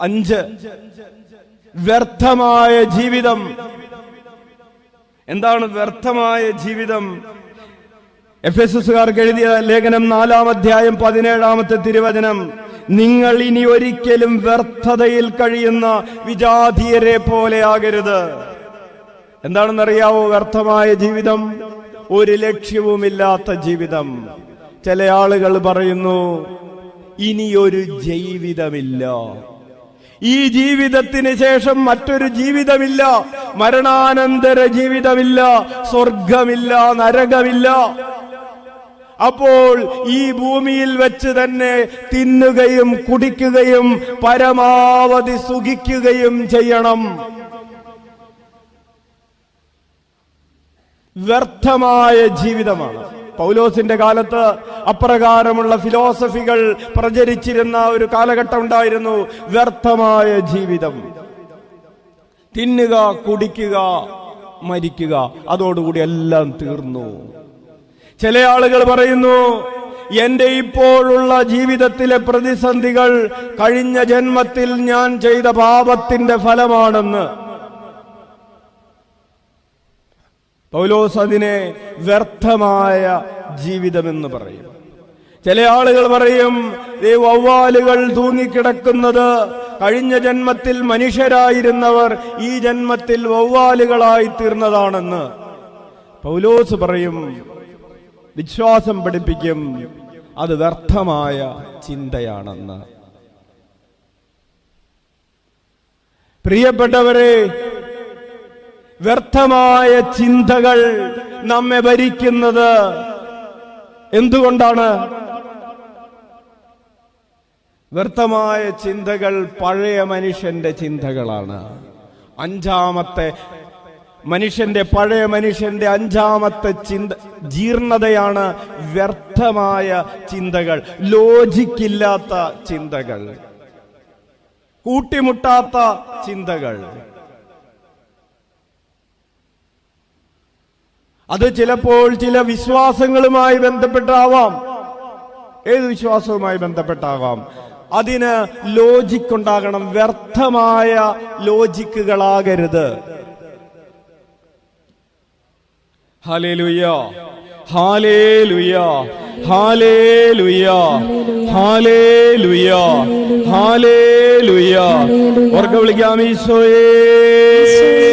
അഞ്ച്. വ്യർത്ഥമായ ജീവിതം. എന്താണ് വ്യർത്ഥമായ ജീവിതം? എഫ് എസ് എസുകാർക്ക് എഴുതിയ ലേഖനം നാലാം അധ്യായം പതിനേഴാമത്തെ തിരുവചനം. നിങ്ങൾ ഇനി ഒരിക്കലും വ്യർത്ഥതയിൽ കഴിയുന്ന വിജാതീയരെ പോലെ ആകരുത്. എന്താണെന്നറിയാവോ വ്യർത്ഥമായ ജീവിതം? ഒരു ലക്ഷ്യവുമില്ലാത്ത ജീവിതം. ചില ആളുകൾ പറയുന്നു ഇനിയൊരു ജീവിതമില്ല. ഈ ജീവിതത്തിന് ശേഷം മറ്റൊരു ജീവിതമില്ല. മരണാനന്തര ജീവിതമില്ല. സ്വർഗമില്ല നരകമില്ല. അപ്പോൾ ഈ ഭൂമിയിൽ വെച്ച് തന്നെ തിന്നുകയും കുടിക്കുകയും പരമാവധി സുഖിക്കുകയും ചെയ്യണം. വ്യർത്ഥമായ ജീവിതമാണ്. പൗലോസിന്റെ കാലത്ത് അപ്രകാരമുള്ള ഫിലോസഫികൾ പ്രചരിച്ചിരുന്ന ഒരു കാലഘട്ടം ഉണ്ടായിരുന്നു. വ്യർത്ഥമായ ജീവിതം. തിന്നുക കുടിക്കുക മരിക്കുക അതോടുകൂടി എല്ലാം തീർന്നു. ചില ആളുകൾ പറയുന്നു എന്റെ ഇപ്പോഴുള്ള ജീവിതത്തിലെ പ്രതിസന്ധികൾ കഴിഞ്ഞ ജന്മത്തിൽ ഞാൻ ചെയ്ത പാപത്തിന്റെ ഫലമാണെന്ന്. പൗലോസ് അതിനെ വ്യർത്ഥമായ ജീവിതമെന്ന് പറയും. ചില ആളുകൾ പറയും ഈ വവ്വാലുകൾ തൂങ്ങിക്കിടക്കുന്നത് കഴിഞ്ഞ ജന്മത്തിൽ മനുഷ്യരായിരുന്നവർ ഈ ജന്മത്തിൽ വവ്വാലുകളായി തീർന്നതാണെന്ന്. പൗലോസ് പറയും വിശ്വാസം പഠിപ്പിക്കും അത് വ്യർത്ഥമായ ചിന്തയാണെന്ന്. പ്രിയപ്പെട്ടവരെ വ്യർത്ഥമായ ചിന്തകൾ നമ്മെ ഭരിക്കുന്നത്. എന്തുകൊണ്ടാണ്? വ്യർത്ഥമായ ചിന്തകൾ പഴയ മനുഷ്യന്റെ ചിന്തകളാണ്. അഞ്ചാമത്തെ മനുഷ്യന്റെ പഴയ മനുഷ്യന്റെ അഞ്ചാമത്തെ ചിന്ത ജീർണതയാണ് വ്യർത്ഥമായ ചിന്തകൾ ലോജിക്കില്ലാത്ത ചിന്തകൾ കൂട്ടിമുട്ടാത്ത ചിന്തകൾ. അത് ചിലപ്പോൾ ചില വിശ്വാസങ്ങളുമായി ബന്ധപ്പെട്ടാവാം. ഏത് വിശ്വാസവുമായി ബന്ധപ്പെട്ടാവാം? അതിന് ലോജിക് ഉണ്ടാകണം. വ്യർത്ഥമായ ലോജിക്കുകളാകരുത് hallelujah hallelujah hallelujah hallelujah hallelujah ഓർക്ക വിളിക്കാം. ഈശോയേ.